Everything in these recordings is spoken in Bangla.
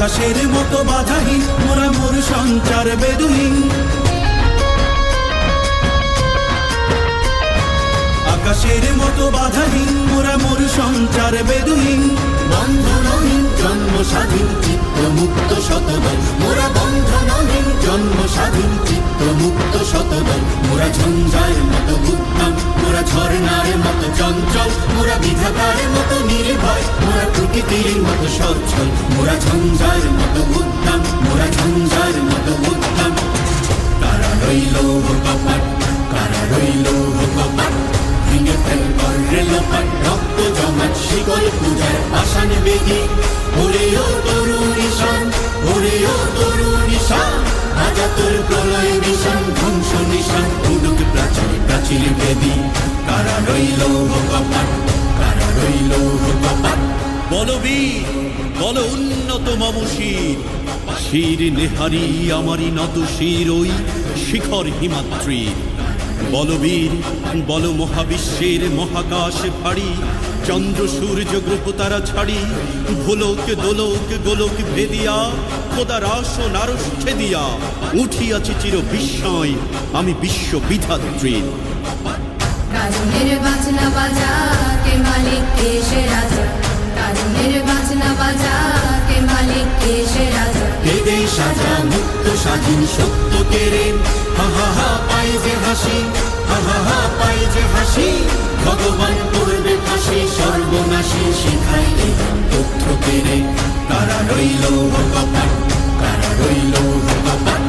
আকাশের মতো বাধাহীন, মোরা মোর সঞ্চার বেদুহীন। আকাশের মতো বাধাহীন, মোরা মোর সঞ্চার বেদুহীন। বন্ধনহীন জন্ম স্বাধীন চিত্ত মুক্ত শতদল মোরা বন্ধনহীন জন্ম স্বাধীন চিত্ত মুক্ত শতদল মোরা ঝঞ্ঝার মতো সচ্ছল মোরা ঝঞ্ঝার মতো উত্তম, মোরা ঝঞ্ঝার মতো উত্তম। কারা রইল কপাট, কারা রইল কপাট, ভেঙে ফেল করলে লোপাট, রক্ত জমাট, শিকল পূজার পাষাণ বেদি। ওরে ও তরুণ ঈশান, ওরে ও তরুণ ঈশান, রাজা তোর প্রলয় বিষান ধ্বংস নিশান উডুক প্রাচীর প্রাচীর বেদি। কারা রইল কপাট, কারা রইল কপাট বলবীর বল উন্নত মম শির নেহারি আমারই নত শির ওই শিখর হিমাদ্রির। বলবীর বল মহাবিশ্বের মহাকাশ ভারী। চন্দ্র, সূর্য, গ্রহ তারা ছাড়ি। ভোলক, দোলক, গোলক ভেদিয়া, খোদা রাস ও নারস ছেদিয়া। উঠিয়াছি চির বিস্ময়, আমি বিশ্ব বিধাত্রীর। বাজনা বাজা কে মালিক স্বাধীন সত্য কেড়ে হা হা পাই যে হাসি। হা হা পাই যে হাসি। ভগবান করবে ফাঁসি, সর্বনাশী শিখাই তথ্য কেড়ে। কারা রইল কপাট কারা রইল কপাট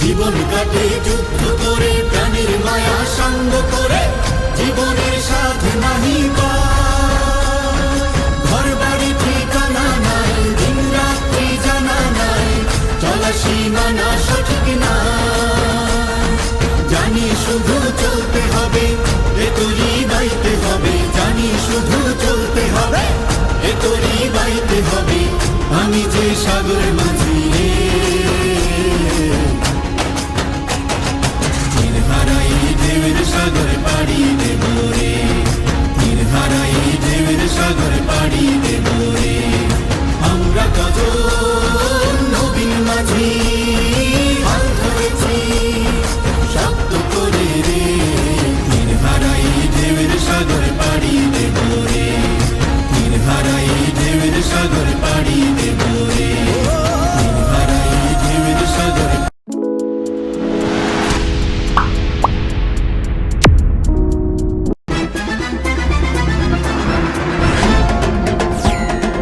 জীবন কাটে যুদ্ধ করে। মায়া সঙ্গ করে জীবনের ঘর বাড়ি ঠিকানা নাই, দিন রাত্রি জানা নাই সঠিক না। জানি শুধু চলতে হবে, এ তরি বাইতে হবে। জানি শুধু চলতে হবে, এ তরি বাইতে হবে। আমি যে সাগরে party.